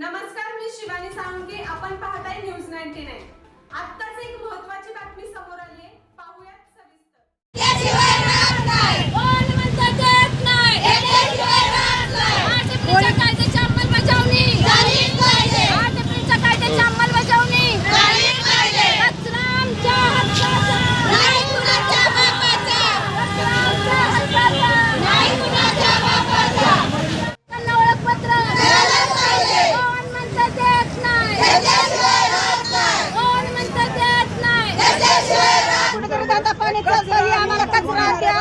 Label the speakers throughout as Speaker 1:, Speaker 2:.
Speaker 1: नमस्कार मी शिवानी साळुंके. आपण पाहताय न्यूज नाईन्टी नाईन आत्ताच एक महत्वाची बातमी समोर आली आहे पाहूयात सविस्तर
Speaker 2: त्याशिवाय राहत नाही कोण म्हणतं देत नाही त्याशिवाय राहत नाही आठ एप्रिलच्या कायद्याची अंमलबजावणी झालीच पाहिजे आठ एप्रिलच्या कायद्याची अंमलबजावणी झालीच पाहिजे कचरा आमच्या हक्काचा नाही कुणाच्या बापाचा कचरा आमच्या हक्काचा नाही कुणाच्या बापाचा त्यांना ओळखपत्र मिळालंच पाहिजे कोण म्हणतं देत नाही त्याशिवाय राहत नाही कोण म्हणतं देत नाही त्याशिवाय
Speaker 3: दादा पाणी चालतं आम्हाला कचरा द्या.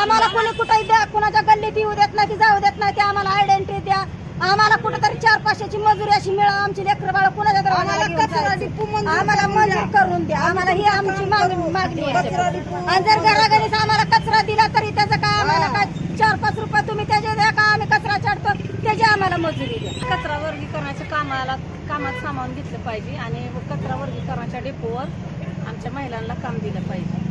Speaker 3: आम्हाला कोणी कुठे द्या कुणाच्या गल्लीत येऊ देत नाही की जाऊ देत नाही ते आम्हाला आयडेंटिटी द्या. आम्हाला कुठेतरी चार पाचशेची मजुरी अशी मिळा आमची लेकर बाळ कुणाच्या तर आम्हाला मंजूर करून द्या. आम्हाला ही आमची मागणी मागणी आणि जर घराघरीच आम्हाला कचरा दिला तरी त्याचं काय आम्हाला काय? चार पाच रुपये तुम्ही त्याचे द्या का आम्ही कचरा चाडतो त्याची आम्हाला मजुरी द्या.
Speaker 4: कचरा वर्गीकरणाच्या कामाला कामात सामावून घेतलं पाहिजे आणि कचरा वर्गीकरणाच्या डेपोवर आमच्या महिलांना काम दिलं पाहिजे.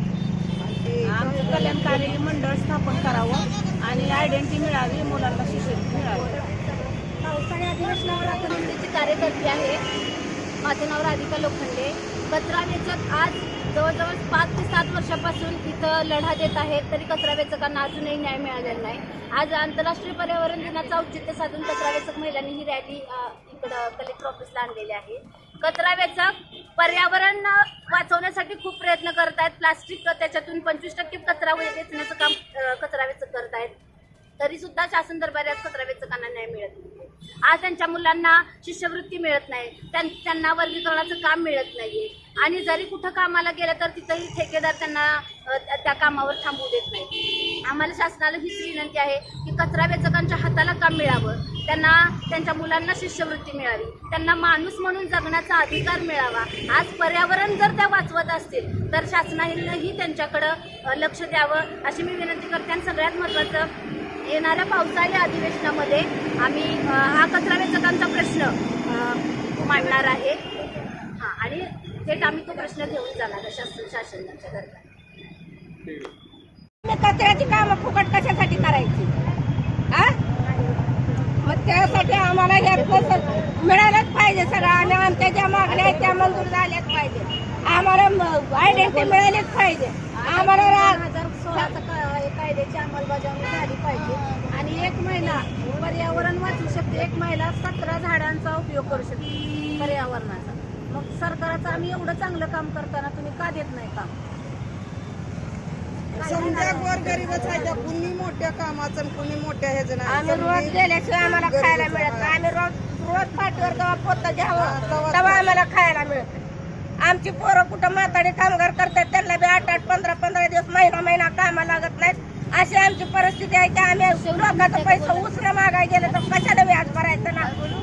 Speaker 4: आमचं मंडळ स्थापन करावं आणि आयडेंटिटी मिळावी मुलांना शिष्यवृत्ती मिळावी.
Speaker 2: पावसाळी अधिवेशनावर आंदोलनाचे कार्यकर्ती आहे. माझं नाव राधिका लोखंडे. कचरा वेचक आज जवळजवळ पाच ते सात वर्षापासून इथं लढा देत आहेत तरी कचरा वेचकांना अजूनही न्याय मिळालेला नाही. आज आंतरराष्ट्रीय पर्यावरण दिनाचं औचित्य साधून कचरा वेचक महिलांनी ही रॅली इकडं कलेक्टर ऑफिसला आणलेली आहे. कचरा वेचक पर्यावरण वाचवण्यासाठी खूप प्रयत्न करत आहेत प्लास्टिक त्याच्यातून पंचवीस टक्के कचरा वेचण्याचं काम कचरा वेचक करत आहेत तरी सुद्धा शासन दरबारात कचरा वेचकांना न्याय मिळत नाही. आज त्यांच्या मुलांना शिष्यवृत्ती मिळत नाही. त्यां- त्यांना वर्गीकरणाचं काम मिळत नाहीये. आणि जरी कुठं कामाला गेलं तर तिथंही ठेकेदार त्यांना त्या कामावर थांबवू देत नाही. आम्हाला शासनाला हीच विनंती आहे की कचरा वेचकांच्या हाताला काम मिळावं? त्यांना त्यांच्या मुलांना शिष्यवृत्ती मिळावी. त्यांना माणूस म्हणून जगण्याचा अधिकार मिळावा. आज पर्यावरण जर त्या वाचवत असतील तर शासनानेही त्यांच्याकडं लक्ष द्यावं अशी मी विनंती करते. आणि सगळ्यात महत्त्वाचं येणाऱ्या पावसाळी अधिवेशनामध्ये आम्ही हा कचरा वेचकांचा प्रश्न मांडणार आहे. हां आणि थेट आम्ही तो प्रश्न घेऊन जाणार आहे शासन शासनाच्या दरम्यान.
Speaker 3: कचऱ्याची कामं फुकट कशासाठी करायची? मग त्यासाठी आम्हाला हे मिळालंच पाहिजे सगळं. आणि आमच्या ज्या मागण्या आहेत त्या मंजूर झाल्याच पाहिजे. आम्हाला आयडेंटिटी मिळालीच पाहिजे. आम्हाला रा-
Speaker 4: दोन हजार सोळाचा का- कायद्याची अंमलबजावणी झाली पाहिजे आणि एक महिला पर्यावरण वाचवू शकते एक महिला सतरा झाडांचा उपयोग करू शकते पर्यावरणाचा. मग सरकारचं आम्ही एवढं चांगलं काम करताना तुम्ही का देत नाही काम?
Speaker 5: समजा गोर गरीबच आहे त्या कुणी मोठ्या कामाचं कुणी मोठ्या ह्याचं नाही.
Speaker 3: आम्ही रोज गेल्याशिवाय आम्हाला खायला मिळत नाही. आम्ही रोज रोज पाठीवर जेव्हा पोत घ्यावं तेव्हा आम्हाला खायला मिळत आमची पोरं कुठं म्हातारी कामगार करतात त्यांना बी आठ आठ पंधरा पंधरा दिवस महिना महिना कामा लागत नाहीत अशी आमची परिस्थिती आहे की आम्ही लोकांचा पैसा उसरा मागाय गेलं तर कशाला व्याज भरायचं ना?